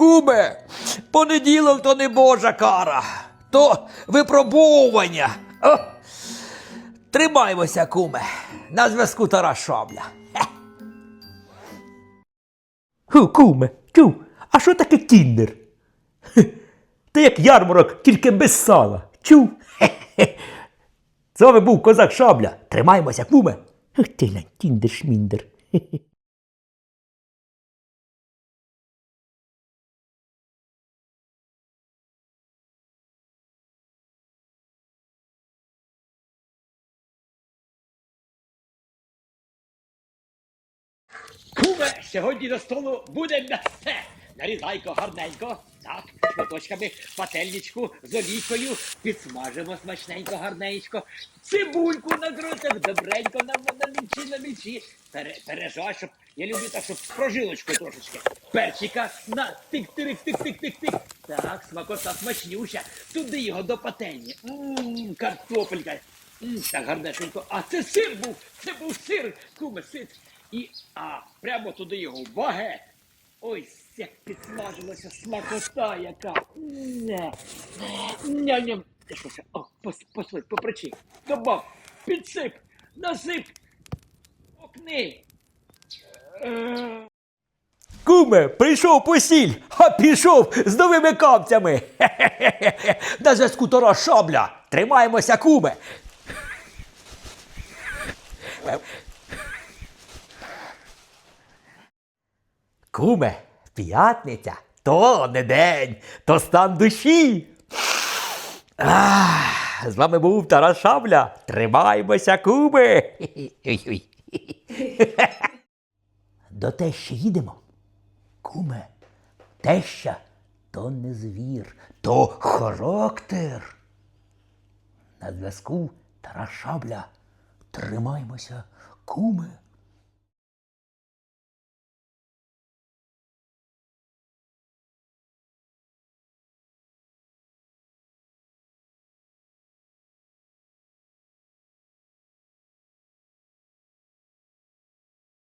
Куме, понеділок то не Божа кара, то випробовування. О, тримаймося, куме. На зв'язку Тарас Шабля. Ху, куме, чув, а що таке кіндер? Хе, Та як ярмарок, тільки без сала. Чув? Хе-хе. З вами був козак шабля. Тримаємося, куме. Ах ти ля, кіндер шміндер. Хе-хе. Куме, сьогодні до столу буде м'ясе. Нарізайко гарненько. Так, шматочками пательничку з олійкою. Підсмажимо смачненько, гарненько. Цибульку накрутимо, добренько на, на мільчі, на мільчі. Пере, пережай, щоб я люблю так, щоб з прожилочкою трошечки. Перчика на тик-тик-тик-тик-тик-тик. Так, смакота смачнюща. Туди його до пательні. Ммм, картопелька. М, так гарнесенько. А це сир був, це був сир, куме, сир. І а, прямо туди його багет. Ой, як підсмажилася смакота яка. Ням-ням. Ти що це? О, пос, постой, попричи. Добав, підсип, насип. Окни. Е, Куме, прийшов посіль, а пішов з новими капцями. Хе-хе-хе. На зв'язку Тарас шабля. Тримаємося, куме. Куме, п'ятниця то не день, то стан душі. Ах, з вами був Тарас Шабля. Тримаймося. Ой-ой. До тещі їдемо. Куме, теща то не звір, то характер. На зв'язку Тарас Шабля. Тримаймося, куме.